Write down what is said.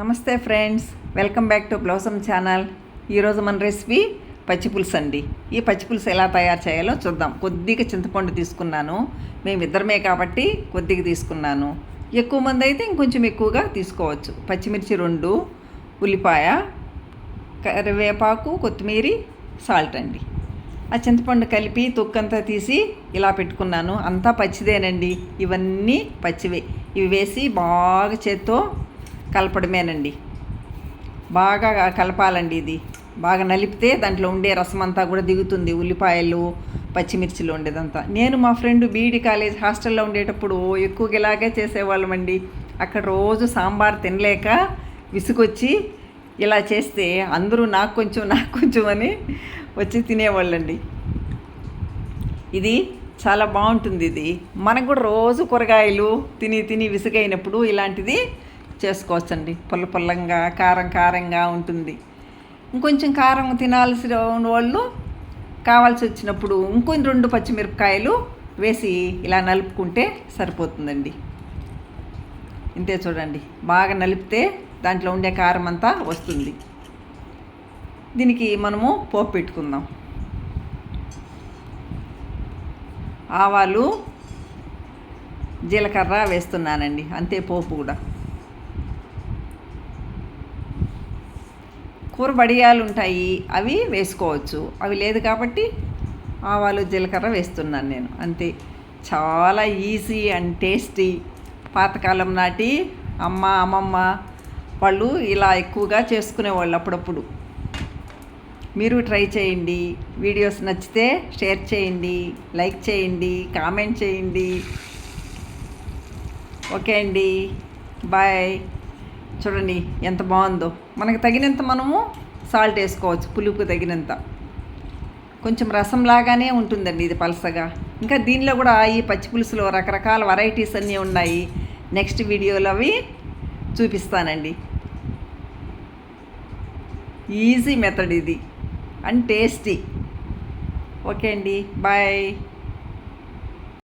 నమస్తే friends welcome back to blossom channel. ఈరోజు మన రెసిపీ పచ్చిపులుసు అండి. ఈ పచ్చిపులుసు ఎలా తయారు చేయాలో చూద్దాం. కొద్దిగా చింతపండు తీసుకున్నాను. మేము ఇద్దరమే కాబట్టి కొద్దిగా తీసుకున్నాను. ఎక్కువ మంది అయితే ఇంకొంచెం ఎక్కువగా తీసుకోవచ్చు. పచ్చిమిర్చి రెండు ఉల్లిపాయ కరివేపాకు కొత్తిమీర సాల్ట్ అండి. ఆ చింతపండు కలిపి తొక్కంతా తీసి ఇలా పెట్టుకున్నాను. అంతా పచ్చిదేనండి. ఇవన్నీ పచ్చివే. ఇవి వేసి బాగా చేత్తో కలపడమేనండి. బాగా కలపాలండి ఇది. బాగా నలిపితే దాంట్లో ఉండే రసం అంతా కూడా దిగుతుంది. ఉల్లిపాయలు పచ్చిమిర్చిలు ఉండేదంతా. నేను మా ఫ్రెండ్ బీఈడి కాలేజ్ హాస్టల్లో ఉండేటప్పుడు ఎక్కువగా ఇలాగే చేసేవాళ్ళమండి. అక్కడ రోజు సాంబార్ తినలేక విసుగొచ్చి ఇలా చేస్తే అందరూ నాకు కొంచెం నాకు కొంచెం అని వచ్చి తినేవాళ్ళండి. ఇది చాలా బాగుంటుంది ఇది. మనకు కూడా రోజు కూరగాయలు తిని తిని విసుగైనప్పుడు ఇలాంటిది చేసుకోవచ్చండి. పుల్ల పుల్లంగా కారం కారంగా ఉంటుంది. ఇంకొంచెం కారం తినాల్సిన వాళ్ళు కావాల్సి వచ్చినప్పుడు ఇంకొన్ని రెండు పచ్చిమిరపకాయలు వేసి ఇలా నలుపుకుంటే సరిపోతుందండి. ఇంతే చూడండి. బాగా నలిపితే దాంట్లో ఉండే కారం అంతా వస్తుంది. దీనికి మనము పోపు పెట్టుకుందాం. ఆవాలు జీలకర్ర వేస్తున్నానండి. అంతే పోపు కూడా. కూర బడియాలు ఉంటాయి అవి వేసుకోవచ్చు. అవి లేదు కాబట్టి ఆవాలు జీలకర్ర వేస్తున్నాను నేను. అంతే. చాలా ఈజీ అండ్ టేస్టీ. పాతకాలం నాటి అమ్మ అమ్మమ్మ వాళ్ళు ఇలా ఎక్కువగా చేసుకునేవాళ్ళు అప్పుడప్పుడు. మీరు ట్రై చేయండి. వీడియోస్ నచ్చితే షేర్ చేయండి లైక్ చేయండి కామెంట్ చేయండి. ఓకే అండి. బాయ్. చూడండి ఎంత బాగుందో. మనకు తగినంత మనము సాల్ట్ వేసుకోవచ్చు పులుపు తగినంత. కొంచెం రసం లాగానే ఉంటుందండి ఇది పలసగా. ఇంకా దీనిలో కూడా ఈ పచ్చి పులుసులో రకరకాల వెరైటీస్ అన్నీ ఉన్నాయి. నెక్స్ట్ వీడియోలో అవి చూపిస్తానండి. ఈజీ మెథడ్ ఇది. అండ్ టేస్టీ ఓకే అండి. బాయ్